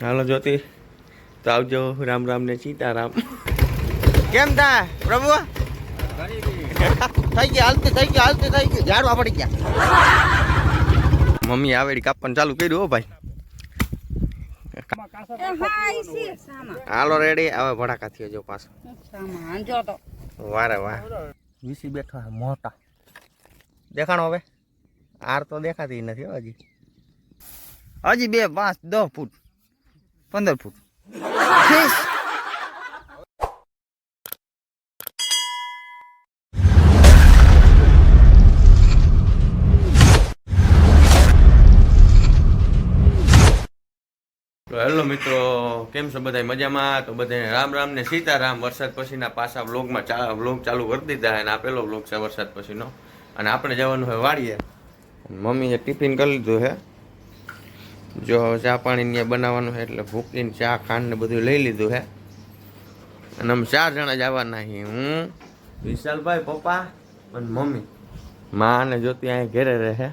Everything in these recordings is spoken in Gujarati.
હાલો જ્યોતિ. તો આવજો. રામ રામ ને સીતારામ. કેમ તા પ્રભુ? થઈ ગયા હાલતી થઈ ગયા હાલતી થઈ ગયા ઝાડવા પડી ગયા. મમ્મી આવેડી કાપવાનું ચાલુ કર્યું હો ભાઈ. હા ઈ છે. સામા. હાલો રેડી. હવે ભડાકા થયો જો પાછો. સામા જો તો. વારે વાહ. વીસી બેઠો મોટા. દેખાણો હવે? આર તો દેખાતી નથી હો હજી. હજી બે પાંચ દસ ફૂટ. પંદર ફૂટ. તો હેલો મિત્રો કેમ છો બધા મજામાં? તો બધાને રામ રામ ને સીતારામ. વરસાદ પછીના પાછા વ્લોગમાં ચા વ્લોગ ચાલુ કરી દીધા અને આ પેલો વ્લોગ છે વરસાદ પછીનો. અને આપણે જવાનું હોય વાડીએ. મમ્મીએ ટિફિન કરી લીધું છે. જો હવે ચા પાણી ને બનાવવાનું છે એટલે ભૂકીને ચા, ખાંડ ને બધું લઈ લીધું છે. અને અમે ચાર જણા જવાના છીએ. હું, વિશાલભાઈ, પપ્પા અને મમ્મી. માં અને જ્યોતિ અહીંયા ઘેરે રહે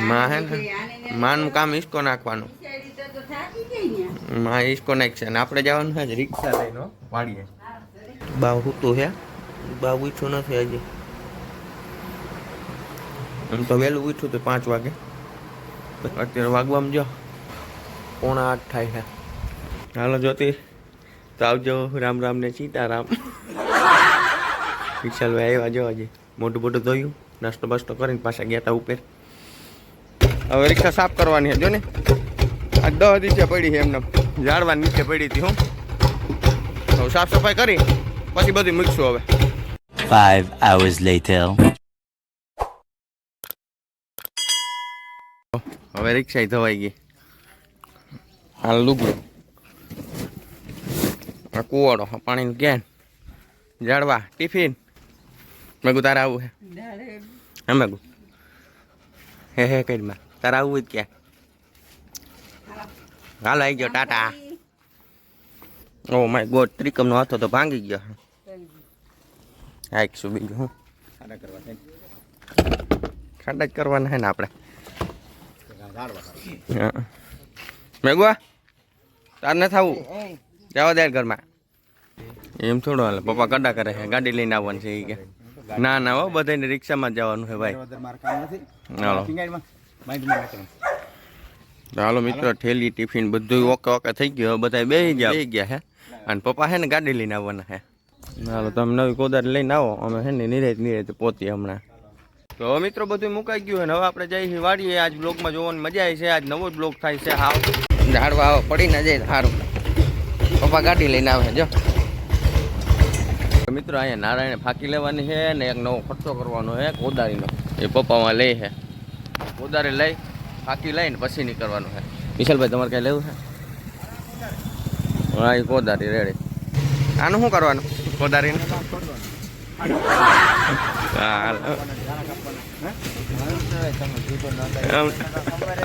માં હે ને, માનું કામ ઈસકો નાખવાનું. તો ને માં ઈસકો નાખશે અને આપણે જવાનું છે રિક્ષા લઈને વાળીએ બાવ હુતું છે. બા ઉઠ્યું નથી હજી. આમ તો વહેલું ઉઠ્યું હતું પાંચ વાગે. અત્યારે વાગવામાં જો પોણા આઠ થાય છે. હાલો જ્યોતિ તો આવજો રામ રામ ને સીતારામ. વિશાલભાઈ આવ્યા જો હજી મોટું મોટું ધોયું, નાસ્તો બાસ્તો કરીને પાછા ગયા તા ઉપર. હવે રિક્ષા સાફ કરવાની છે જો ને. આ દહ નીચે પડી છે એમને. ઝાડવા નીચે પડી હતી હું. સાફ સફાઈ કરી, પછી બધું મૂકશું હવે. Five hours later. હવે રિક્ષા ધોવાઈ ગઈ. હાલ લુગડું. આ કુવાડો પાણીનું કેન જાડવા ટિફિન. મેગું તારે આવું હે? હે મેગું. હે હે કરી માં તારે આવું જ ક્યાં? હાલો આવી ગયો ટાટા. ઓ માય ગોડ ત્રિકમનો હતો તો ભાંગી ગયો. હાઈક શું બીજું હું? ખાડા જ કરવાના હે ને આપણે. હા. મેગવા તાર ન થવું? જવા દે ઘરમાં. એમ થોડું હાલે. પપ્પા કડા કરે છે ગાડી લઈને આવવાનું છે એ કે. ના ના હો બધાને રિક્ષામાં જ જવાનું છે ભાઈ. હાલો. મિત્રો ઠેલી ટિફિન બધું ઓકે ઓકે થઈ ગયું. હવે બધા બે ગયા. બે ગયા હે. અને પપ્પા છે ને ગાડી લઈને આવવાના હે. હાલો તમે નવી કોદારી લઈને આવો. અમે છે ને નિરાત નિરાત પોતી હમણાં. તો મિત્રો બધું મુકાઈ ગયું અને હવે આપણે છીએ વાડીએ. આજ બ્લોગમાં જોવાની મજા આવી છે. આજ નવો જ બ્લોગ થાય છે હાવ. ઝાડવા આવે પડી ના જાય સારું પપ્પા ગાડી લઈને આવે, જો. મિત્રો અહીંયા નારાયણે ફાંકી લેવાની છે ને એક નવો ખર્ચો કરવાનો છે કોદારીનો એ પપ્પામાં લે છે. કોદારી લઈ, ફાંકી લઈને પછી નીકળવાનું છે. વિશાલભાઈ, તમારે કાંઈ લેવું છે? હા એ કોદારી રેડી. આનું શું કરવાનું? કોદારીને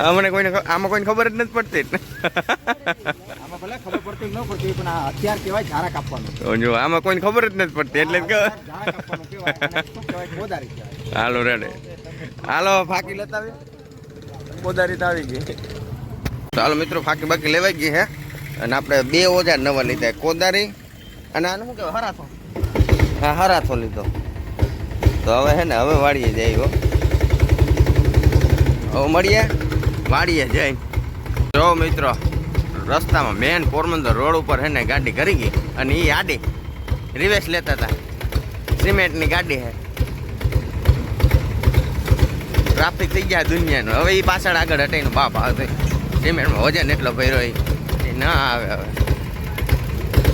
અમને કોઈને આમાં કોઈને ખબર જ નથી પડતી. જો આમાં કોઈને ખબર જ નથી પડતી એટલે હાલો રેડે. હાલો ફાકી લેતા તો આવી ગઈ. ચાલો મિત્રો ફાકી બાકી લેવાઈ ગઈ હે. અને આપણે બે ઓજાર નવા લીધા કોદારી અને આનું શું કહેવાય હા હરાથો લીધો. તો હવે હે ને, હવે વાળીએ જાય હો. હવે મળીએ? વાળીએ જઈ. જો મિત્રો, રસ્તામાં મેન પોરબંદર રોડ ઉપર હે ને ગાડી કરી ગઈ અને એ આડી રિવેશ લેતા હતા. સિમેન્ટની ગાડી હે. ટ્રાફિક થઈ ગયા દુનિયાનો. હવે એ પાછળ આગળ હટાઈને બાપ આવે સિમેન્ટમાં વજન એટલો ભર્યો. એ ના આવે હવે.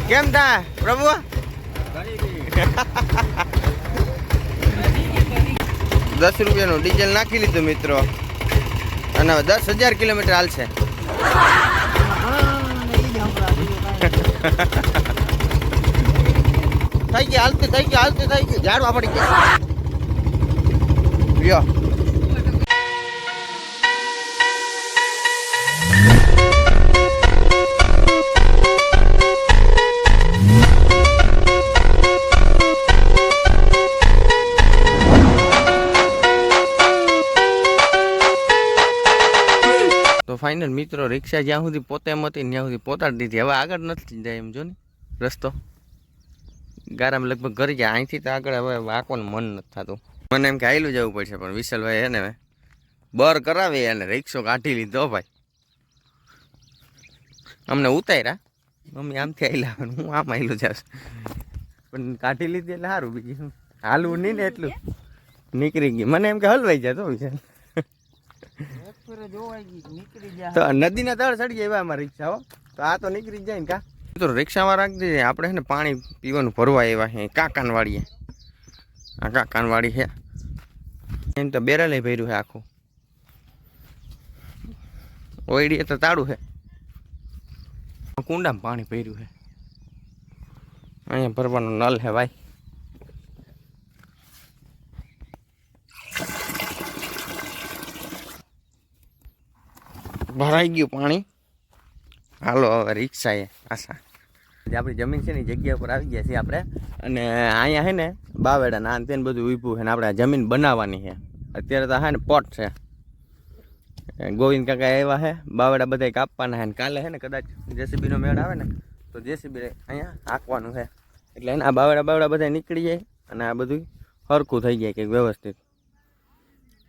કેમ તા, પ્રભુ? દસ રૂપિયાનું ડીઝલ નાખી લીધું, મિત્રો. અને હવે દસ હજાર કિલોમીટર હાલશે. થઈ ગયા હાલતી, થઈ ગયા હાલતી, થઈ ગયા ઝાડવા પડી ગયા. લ્યો. ફાઇનલ મિત્રો રિક્ષા જ્યાં સુધી પોતે એમ હતી ત્યાં સુધી પોતાડી દીધી. હવે આગળ નથી જાય એમ, જો ને. રસ્તો. ગારામાં લગભગ ઘરે ગયા. અહીંથી તો આગળ હવે વાંકવાનું મન નથી થતું. મને એમ કે આયલું જવું પડશે, પણ વિશાલભાઈ એને બર કરાવી અને રિક્ષો કાઢી લીધો ભાઈ. અમને ઉતાર્યા. મમ્મી આમથી આવેલા હું આમ આવેલું જશ પણ કાઢી લીધી એટલે સારું. બીજું. હાલવું નહીં ને એટલું. નીકળી ગઈ મને એમ કે હલવાઈ જતો વિશાલ એક ફેરે જોવાઈ ગઈ નીકળી જાય તો નદીના તળ ચડી જાય એવા અમારા રિક્ષાઓ. તો આ તો નીકળી જાય ને કા? તો રિક્ષામાં રાખી દઈએ આપણે ને પાણી પીવાનું ભરવા એવા છે કાકાનવાડીએ. આ કાકાનવાડી છે. એમ તો બેરલે ભર્યું છે આખું. ઓઈડીએ તો તાળું છે. કુંડામાં પાણી ભર્યું છે. અહીંયા ભરવાનો નલ છે ભાઈ. ભરાઈ ગયું પાણી. હાલો, હવે રિક્ષાએ જે આપણી જમીન છે ને જગ્યા ઉપર આવી ગયા છીએ આપણે. અને અહીંયા છે ને, બાવેડા ના તેને બધું ઊભું છે ને, આપણે જમીન બનાવવાની છે અત્યારે તો હા ને, પોટ છે. ગોવિંદ કાકા એવા છે બાવેડા બધા કાપવાના છે ને, કાલે છે ને, કદાચ જેસીબીનો મેળ આવે ને, તો જેસીબી અહીંયા હાંકવાનું છે એટલે એના બાવડા, બાવેડા બધા નીકળી જાય અને આ બધું સરખું થઈ જાય કંઈક વ્યવસ્થિત.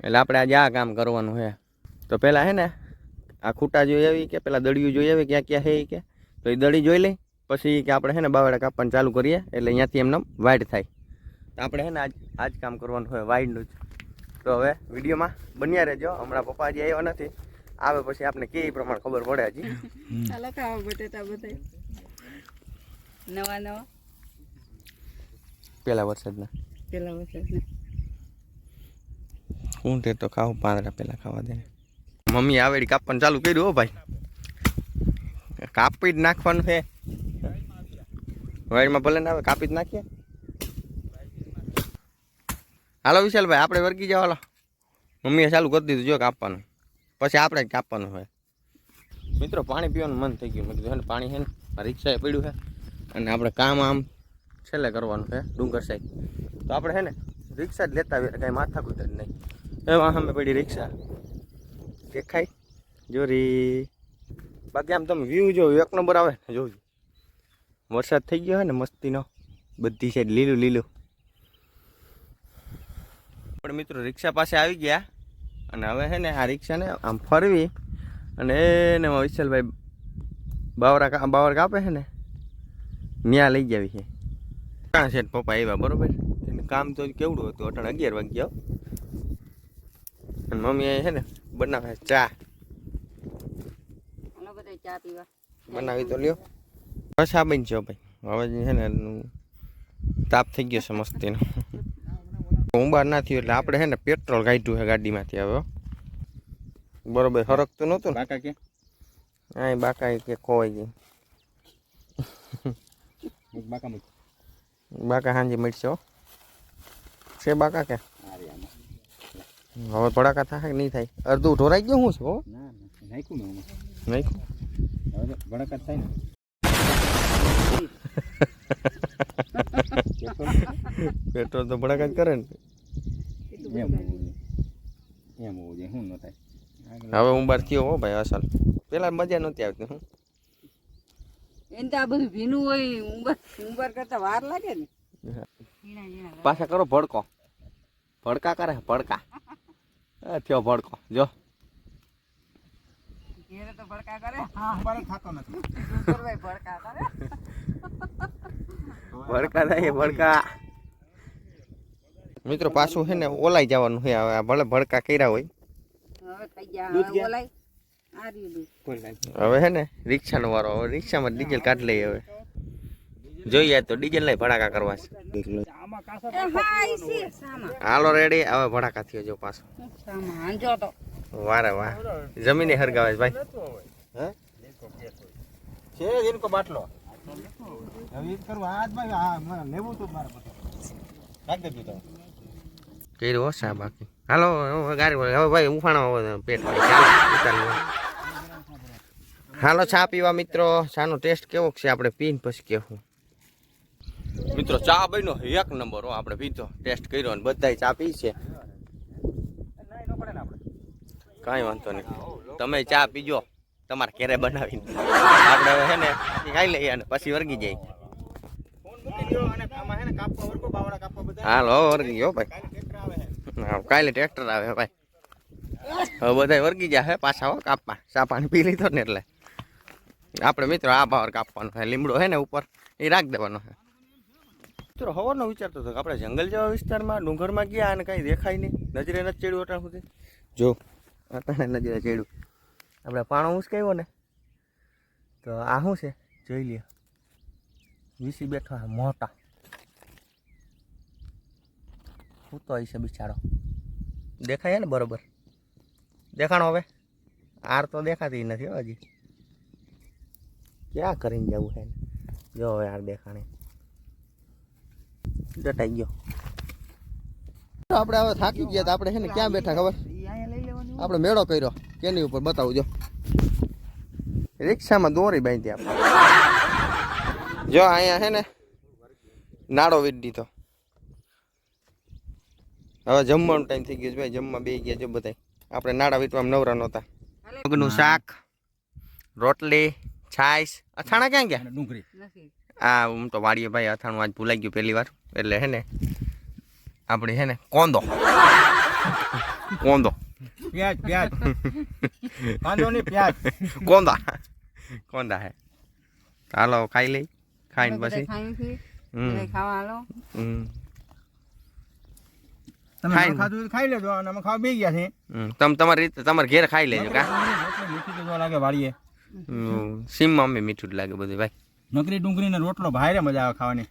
એટલે આપણે આજે આ કામ કરવાનું છે તો પહેલાં છે ને આ ખૂટા જોઈ આવી કે પેલા દળિયું જોઈ આવી ક્યાં ક્યાં ઈ કે? તો એ દળી જોઈ લઈ પછી કે આપણે છે ને બાવડા કાપવાનું ચાલુ કરીએ એટલે અહીંયાથી એમને વાઇડ થાય. તો આપણે છે ને આજ આજ કામ કરવાનું હોય વાઇડનું જ. તો હવે વિડીયોમાં બન્યા રહેજો. હમણાં પપ્પા હજી આવ્યા નથી. આવે પછી આપણે કે એ પ્રમાણે ખબર પડે હજી. ચાલો ખાવા બટેટા બધા નવા નવા. પહેલા વરસાદના. પેલા વરસાદના. હું તે તો ખાવું પાંદડા પેલા ખાવા દે. મમ્મી આવેડી કાપવાનું ચાલુ કર્યું હો ભાઈ. કાપી જ નાખવાનું છે. વાયરમાં ભલે ના આવે, કાપી જ નાખીએ. હાલો વિશાલભાઈ, આપણે વર્ગી જાવ હાલો. મમ્મીએ ચાલુ કરી દીધું, જો કાપવાનું. પછી આપણે જ કાપવાનું હોય મિત્રો, પાણી પીવાનું મન થઈ ગયું. મેં કીધું ને, પાણી છે ને રિક્ષાએ પડ્યું છે. અને આપણે કામ આમ છેલ્લે કરવાનું છે, ડુંગર સાઈડ. તો આપણે છે ને, રિક્ષા જ લેતા આવીએ, કાંઈ માથા જ નહીં. એમાં અમે પડી રિક્ષા. દેખાય? જોરી. બાકી આમ તમે વ્યૂ જો એક નંબર આવે ને જોજો વરસાદ થઈ ગયો હોય ને મસ્તીનો, બધી સાઈડ લીલું લીલું. પણ મિત્રો રિક્ષા પાસે આવી ગયા અને હવે છે ને આ રિક્ષાને આમ ફરવી અને એને વિશાલભાઈ બાવરા બાવર કાપે છે ને ત્યાં લઈ જાવી છે કાં છે પપ્પા આવ્યા, બરોબર? કામ તો કેવડું હતું? અટાણ અગિયાર વાગ્યા. અને મમ્મી છે ને બનાવે ચા. બનાવી તો લ્યો. બસ આ બન છે ભાઈ. હવે જે છે ને તાપ થઈ ગયો છે મસ્તીનો. ઉંબાર ના થયું એટલે આપણે છે ને પેટ્રોલ કાઢ્યું છે ગાડીમાંથી હવે હો. બરોબર હરકતું નહોતું કાકા કે? હા બાકા કે ખોવાઈ ગઈ. બાકા મુક. બાકા હાંજી મળશે હો. છે બાકા કે? હવે ભડાકા થાય કે નહીં થાય? અડધું ઢોરાઈ ગયું શું છે હો. ના ના નાખ્યું મેં નહીં હવે થાય ને. પેટ્રોલ તો ભડાકા જ કરે ને. એમ એમ હોવું જોઈએ શું ન થાય. હવે ઉંબાર થયો હો ભાઈ અસલ પેલા મજા નહોતી આવતી હું. એને તો આ બધું ભીનું હોય ઉંબર ઉંબર કરતા વાર લાગે ને. પાછા કરો ભડકો. ભડકા કરે ભડકા. એ થયો ભડકો. જો. ઘેરે તો ભડકા કરે. અમારે ખાતો નથી. સુપરભાઈ ભડકા કરે. ભડકા થાય ભડકા. મિત્રો પાછું છે ને ઓલાઈ જવાનું છે હવે. આ ભલે ભડકા કર્યા હોય. હવે છે ને રિક્ષાનો વારો. હવે રિક્ષામાં ડીઝલ કાઢી લઈએ હવે. જોઈએ તો ડીઝલ લઈ ભડાકા કરવા છે. હાલો રેડી હવે ભડાકા થયો જો પાછો. વારે વાહ. જમીને હરગાવે છે ભાઈ. છે ઇનકો બાટલો. કર્યું સા બાકી? હાલો ગાડી હવે ભાઈ ઉફાણો પેટ. હાલો ચા પીવા મિત્રો. ચાનો ટેસ્ટ કેવો છે? આપણે પીને પછી કેવું મિત્રો, ચા બન્યો એક નંબર આપણે પીધો, ટેસ્ટ કર્યો ને બધા ચા પી છે. કાંઈ વાંધો નહીં. તમે ચા પીજો, તમારે ઘેરે બનાવીને. આપણે હવે ને ખાઈ લઈએ અને પછી વર્ગી જાય. હાલો, વર્ગી ગયો ભાઈ. કાલે ટ્રેક્ટર આવે ભાઈ. હવે બધા વર્ગી હે પાછા હો, કાપવા. ચા પાણી પી લીધો ને એટલે. આપણે મિત્રો, આ બાવર કાપવાનો લીમડો હે ને ઉપર, એ રાખી દેવાનો છે મિત્રો હવાનો વિચારતો હતો કે આપણે જંગલ જેવા વિસ્તારમાં ડુંગરમાં ગયા અને કાંઈ દેખાય નહીં. નજરે નથી ચડ્યું અટાણ સુધી. જો અટાણે નજરે ચડ્યું. આપણે પાણો ઉસકાવ્યો ને, તો આ શું છે? જોઈ લે વીસી બેઠો મોટા. સૂતો હશે બિચારો. દેખાય ને બરોબર? દેખાણો હવે? આર તો દેખાતી નથી હજી. ક્યાં કરીને જવું છે જો હવે યાર દેખાણે. ડટાઈ ગયો. આપણે હવે થાકી ગયા તો આપણે છે ને ક્યાં બેઠા ખબર? આપણે મેળો કર્યો. કેની ઉપર બતાવજો રિક્ષામાં દોરી બાંધી આપણે. જો અહીંયા છે ને નાડો વીટ દીધો. હવે જમવાનો ટાઈમ થઈ ગયો છે ભાઈ. જમવા બે ગયા છે બધા આપણે નાડા વીટવામાં નવરા નહોતા. મગનું શાક રોટલી છાશ. અથાણા ક્યાં ગયા? ડુંગળી. નથી આ હું તો વાડીએ ભાઈ અથાણું આજ ભૂલાઈ ગયું પહેલી વાર. એટલે હે ને આપણે હે ને કોંદો. કોંદો. પ્યાજ પ્યાજ. કાંદો નહીં પ્યાજ. કોંદા. કોંદા હે. હાલો ખાઈ લઈ. ખાઈને પછી. ખાઈ લેજો અને અમે ખાવા બે ગયા છે હમ. તમ તમારી તમારે ઘેર ખાઈ લેજો લાગે સીમમાં અમે મીઠું જ લાગે બધું ભાઈ. નકરી ડુંગળી ને રોટલો ભારે મજા આવે ખાવાની.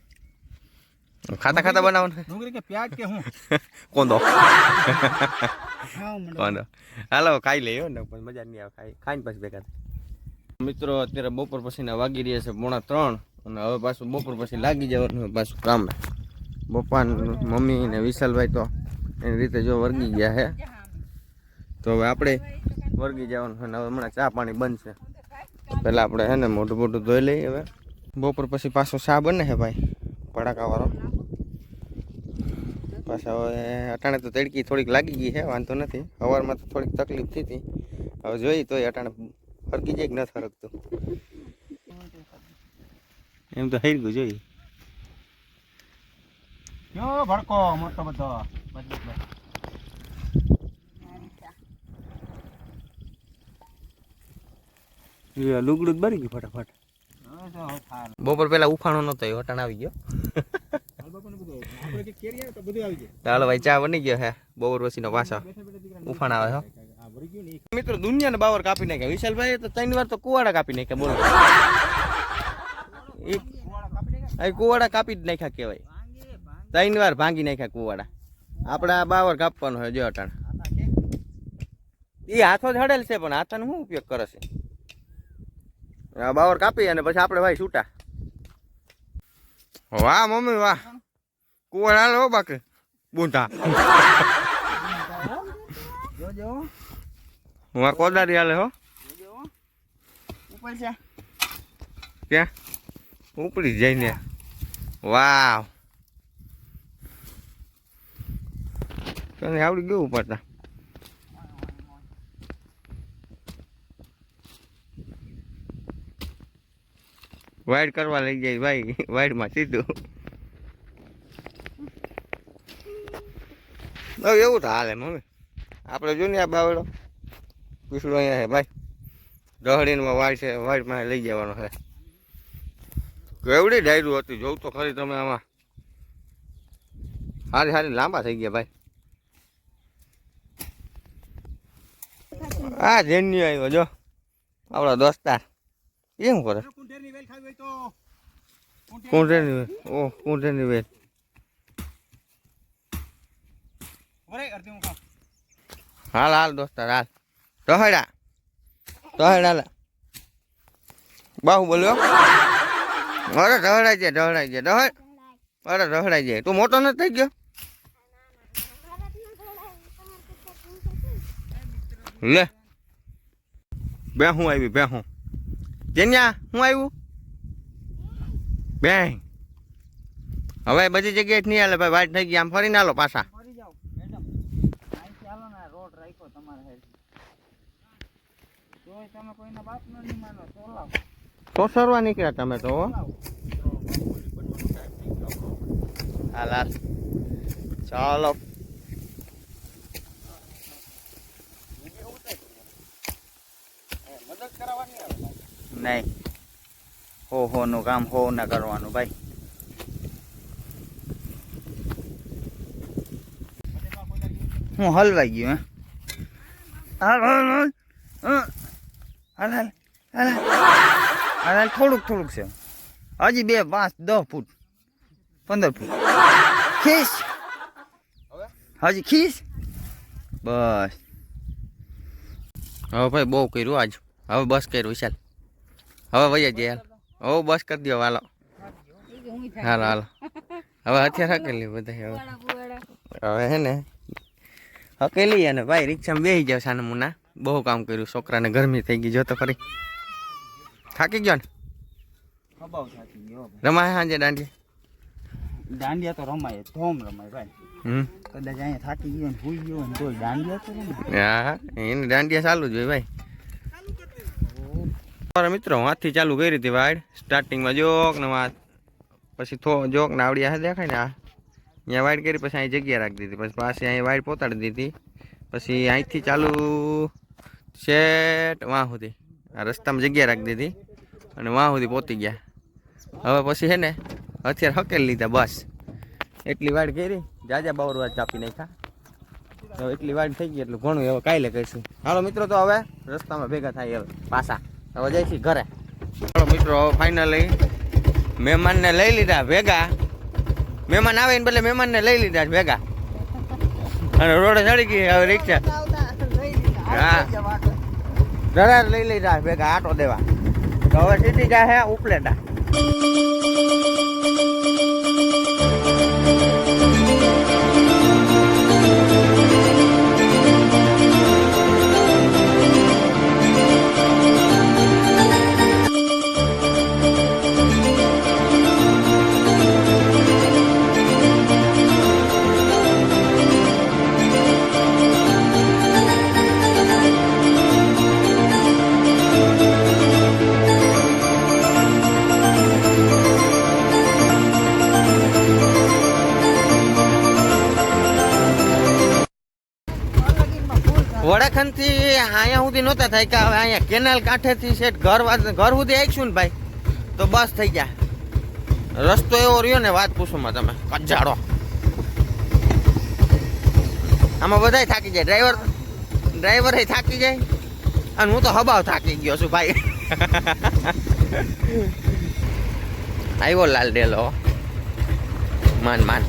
ખાતા ખાતા બનાવવાનું? ડુંગળી કે પ્યાજ કે હું? કોંદો. કોંદો. હાલો ખાઈ લઈએ ને પછી મજા નહીં આવે ખાઈ. ખાઈને પછી ભેગા મિત્રો અત્યારે બપોર પછીના વાગી રહ્યા છે પોણા ત્રણ અને હવે પાછું બપોર પછી લાગી જવાનું પાછું કામ. પપ્પા મમ્મી ને વિશાલભાઈ તો એની રીતે જો વર્ગી ગયા છે તો હવે આપણે વર્ગી જવાનું છે ને હવે હમણાં ચા પાણી બંધ છે. પહેલાં આપણે હે ને મોટું મોટું ધોઈ લઈએ હવે. બપોર પછી પાછો શા બને છે ભાઈ? ભડાકાવાળો પાછા હવે અટાણે તો તડકી થોડીક લાગી ગઈ છે વાંધો નથી. સવારમાં તો થોડીક તકલીફ થઈ હતી હવે જોઈ તોય અટાણે ફરકી જાય કે ન ફરકતું એમ તો હરી ગયું જોઈ જો ભડકો મોટો બધો. લુગડું જ બરી ગયું ફટાફટ. બપોર પેલા ઉફાણો નતો અટાણ આવી ગયો. ભાઈ, ચા બની ગયો હે. બપોર પછીનો પાછો ઉફાણ આવે હો. ને મિત્રો, દુનિયાને બાવર કાપી નાખ્યા. વિશાલભાઈ તો ત્રણ વાર તો કુવાડા કાપી નાખ્યા, બોલો. એ કુવાડા કાપી જ નાખ્યા કહેવાય. ત્રણ વાર ભાંગી નાખ્યા કુવાડા. આપણે આ બાવર કાપવાનો હોય, જો અટાણ એ હાથો જ હડેલ છે, પણ હાથાનો શું ઉપયોગ કરે છે? આ બાવર કાપી અને પછી આપણે ભાઈ છૂટા. વાહ, મમ્મી, વાહ. કુવર હાલો બાકી. જોજો હું આ કોદારી હાલે હો. ક્યાં? ઉપડી જઈને. વાવ. તને આવડી ગયું ઉપડતા. વાઈડ કરવા લઈ જાય ભાઈ, વાઈડમાં સીધું. એવું તો હાલે મમ્મી. આપણે જો આ બાવડો પીસડો અહીંયા છે, ભાઈ. દહડીનમાં વાડ છે વાડમાં લઈ જવાનો છે. કેવડી ડાયરું હતી, જોઉં તો ખરી તમે આમાં. હારી હારી લાંબા થઈ ગયા, ભાઈ. આ જેન્યુ આવ્યો જો. આપણા દોસ્તાર. એ શું કરે? કુંઠેરની વેલ ખાવી હોય તો કુંઠેર- કુંઠેની વેલ ઓહ કુંઠેની વેલ ઊભો રહે, અડધી હું ખાઉં. હાલ હાલ દોસ્તાર હાલ ટહેડા ટહેડા લે બાહુ બોલ્યો અરે ઢહડાઈ જાય ઢહડાઈ જાય ઢહડ અરે ઢહડાઈ જાય તું મોટો નથી થઈ ગયો લે બે હું આવી બે હું જેન્યા હું આવ્યું બે હવે બધી જગ્યાએ નહીં હાલે ભાઈ વાઈટ થઈ ગયા આમ ફરીને હાલો પાછા. ફરી જાઓ મેડમ અહીંથી રોડ રાખ્યો તમારે હેર તોય તમે કોઈના બાપનો નહીં માનો તો સરવા નીકળ્યા તમે તો હો. હાલ ચાલો. નહીં. હો હો નું કામ હો ના કરવાનું, ભાઈ. હું હલવાઈ ગયું. હાલ હાલ હાલ. હાલ હાલ હાલ થોડુંક થોડુંક છે. હજી બે, પાંચ, દસ ફૂટ. પંદર ફૂટ. ખીસ. હજી ખીસ? બસ. હવે ભાઈ બહુ કર્યું આજ. હવે બસ કર્યું, ચાલ. હવે વૈયા જઈએ હાલ હવે બસ કરી દો હાલો. હાલો હાલો. હવે હથિયાર હકેલી બધા હવે. હે ને હકેલી અને ભાઈ રિક્ષામાં બેસી જાવ સાને મુના. બહુ કામ કર્યું છોકરાને ગરમી થઈ ગઈ જો તો ખરી થાકી ગયો ને? રમાય સાંજે દાંડિયા? દાંડિયા તો રમાય ધોમ રમાય ભાઈ. હમ. કદાચ અહીંયા થાકી ગયો ને ભૂઈ ગયો ને તો દાંડિયા તો રમાય. હા એને દાંડિયા ચાલુ જ હોય ભાઈ. મારા મિત્રો હાથથી ચાલુ કરી હતી વાડ. સ્ટાર્ટિંગમાં જોક ને વાત. પછી થો, જોક ને આવડિયા દેખાય ને આ. અહીંયા વાડ કરી, પછી અહીં જગ્યા રાખી દીધી. પછી પાછી અહીં વાડ પોતાડી દીધી. પછી અહીંથી ચાલુ શેટ વાં સુધી. આ રસ્તામાં જગ્યા રાખી દીધી. અને વાં સુધી પહોંચી ગયા. હવે પછી છે ને હથિયાર હકેલ લીધા બસ. એટલી વાડ કરી, જાજા બાવર ચાપી નાખ્યા. એટલી વાડ થઈ ગઈ, એટલું ઘણું હવે કાલે કહીશું હાલો મિત્રો, તો હવે રસ્તામાં ભેગા થાય હવે પાછા. હવે જઈશી ઘરે. ચાલો મિત્રો, હવે ફાઇનલી મહેમાનને લઈ લીધા ભેગા. મહેમાન આવે ને બદલે મહેમાનને લઈ લીધા ભેગા. અને રોડે ચડી ગઈ હવે રિક્ષા. હા. જરા લઈ લીધા ભેગા, આટો દેવા. તો હવે સીધી જાય ઉપલેટા. અહીંયા સુધી નહોતા થાય કે હવે અહીંયા કેનાલ કાંઠેથી છે ઘર ઘર સુધી આવીશું ને ભાઈ તો બસ થઈ ગયા. રસ્તો એવો રહ્યો ને વાત પૂછોમાં તમે કજાડો. આમાં બધાય થાકી જાય ડ્રાઈવર ડ્રાઈવર થાકી જાય અને હું તો હબાવ થાકી ગયો છું ભાઈ. આવ્યો લાલ ડેલો માન માન.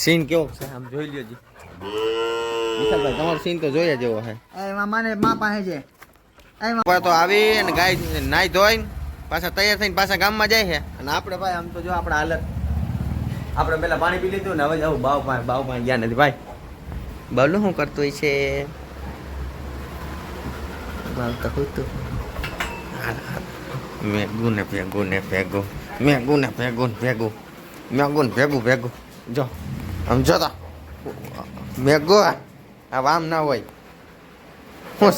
સીન કેવો છે? આમ જોઈ લ્યો જી. વિશાલભાઈ તમારો સીન તો જોયા જેવો છે. એમાં મને મા પાસે છે. એમાં તો આવી અને ગાય નાઈ ધોઈને પાછા તૈયાર થઈને પાછા ગામમાં જાય છે. અને આપણે ભાઈ આમ તો જો આપણા હાલત આપણે પેલા પાણી પી લીધું ને હવે જવું બાવ પાસે બાવ પાણી ગયા નથી. ભાઈ. બાવલું શું કરતું હોય છે? બાવ તો હોતું મેગું ને ભેગું ને ભેગું. મેગું ને ભેગું ને ભેગું. મેગું ને ભેગું ભેગું. જો આમ જો મેગો આ આમ ના હોય હું?